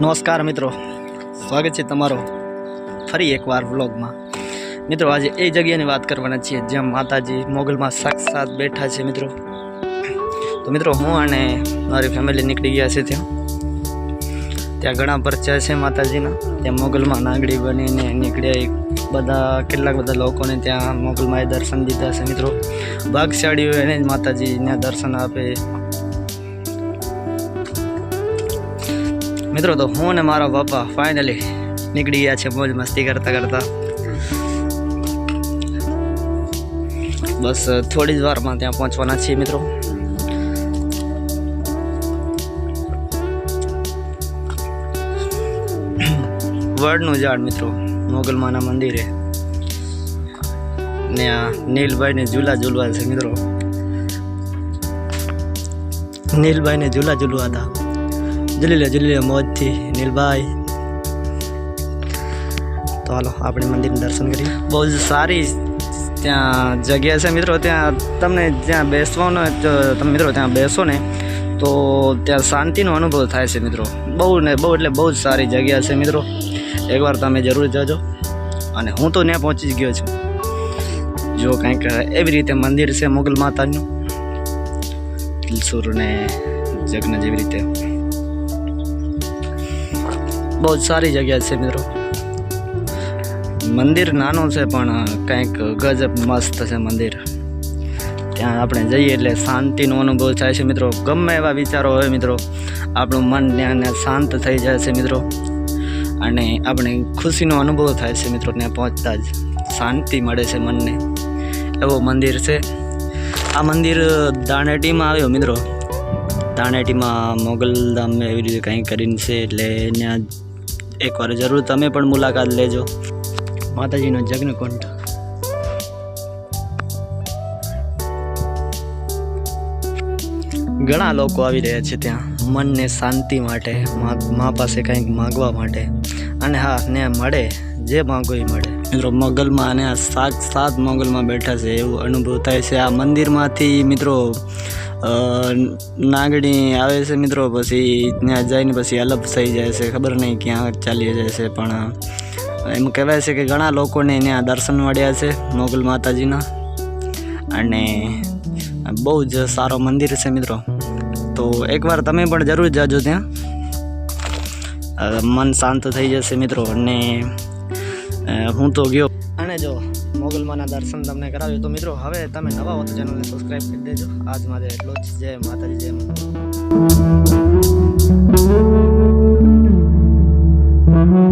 નમસ્કાર મિત્રો. સ્વાગત છે તમારો ફરી એકવાર વ્લોગમાં. મિત્રો, આજે એ જગ્યાની વાત કરવાના છીએ જ્યાં માતાજી મોગલમાં સાક્ષાત બેઠા છે મિત્રો. તો મિત્રો, હું અને મારી ફેમિલી નીકળી ગયા છે ત્યાં. ત્યાં ઘણા પરચય છે માતાજીના. ત્યાં મોગલમાં નાગડી બનીને નીકળ્યા બધા, કેટલાક બધા લોકોને ત્યાં મોગલમાં દર્શન દીધા છે મિત્રો. ભાગશાળીઓ એને જ માતાજીને દર્શન આપે મિત્રો, તો હું અને મારા પપ્પા ફાઇનલી નીકળી ગયા છે મોજ મસ્તી કરતા કરતા. બસ, થોડી જ વારમાં ત્યાં પહોંચવાના છીએ મિત્રો. વડનું ઝાડ મિત્રો મોગલમાના મંદિરે. ને આ નીલભાઈને ઝૂલા ઝૂલવા છે મિત્રો. નીલભાઈને ઝૂલા ઝૂલવા હતા. જલી લે જલી લે મોજથી નીલભાઈ. તો હાલો, આપણે મંદિરનું દર્શન કરીએ. બહુ જ સારી ત્યાં જગ્યા છે મિત્રો. ત્યાં તમને જ્યાં બેસવાનો, તમે મિત્રો ત્યાં બેસો ને, તો ત્યાં શાંતિનો અનુભવ થાય છે મિત્રો. બહુ ને બહુ એટલે બહુ જ સારી જગ્યા છે મિત્રો. એકવાર તમે જરૂર જજો. અને હું તો ત્યાં પહોંચી જ ગયો છું. જો કંઈક એવી રીતે મંદિર છે મુગલ માતાનું. દિલસુર ને જગ્ન જેવી રીતે. બહુ જ સારી જગ્યા છે મિત્રો. મંદિર નાનું છે, પણ કંઈક ગજબ મસ્ત છે મંદિર. ત્યાં આપણે જઈએ એટલે શાંતિનો અનુભવ થાય છે મિત્રો. ગમે એવા વિચારો હોય મિત્રો, આપણું મન ત્યાં શાંત થઈ જાય છે મિત્રો. અને આપણે ખુશીનો અનુભવ થાય છે મિત્રો ત્યાં પહોંચતા જ. શાંતિ મળે છે મનને. એવો મંદિર છે. આ મંદિર દાણેટીમાં આવ્યો મિત્રો. દાણેટીમાં મોગલધામ એવી રીતે કંઈ કરીને છે, એટલે ત્યાં એકવાર જરૂર તમે પણ મુલાકાત લેજો. માતાજીનો જગ્નકુંડ ઘણા લોકો આવી રહ્યા છે ત્યાં. મનને શાંતિ માટે મા પાસે કંઈક માગવા માટે. અને હા, ને મળે, જે માગો એ મળે. મિત્રો, મોગલમાં અને આ સાત સાત મોગલમાં બેઠા છે, એવું અનુભવ થાય છે. આ મંદિરમાંથી, મિત્રો નાગણી આવે છે મિત્રો, પછી ત્યાં જઈને પછી અલગ થઈ જાય છે, ખબર નહીં ક્યાં ચાલી જાય છે, પણ એમ કહેવાય છે કે ઘણા લોકોને ત્યાં દર્શન મળ્યા છે, મોગલ માતાજીના. અને બહુ જ સારો મંદિર છે મિત્રો. તો એકવાર તમે પણ જરૂર જાજો ત્યાં. મન શાંત થઈ જશે મિત્રો, અને હું તો ગયો. અને જો મોગલમાના દર્શન તમને કરાવ્યું તો મિત્રો, હવે તમે નવા હો તો ચેનલને સબસ્ક્રાઈબ કરી દેજો. આજ માટે એટલું જ. જય માતાજી, જય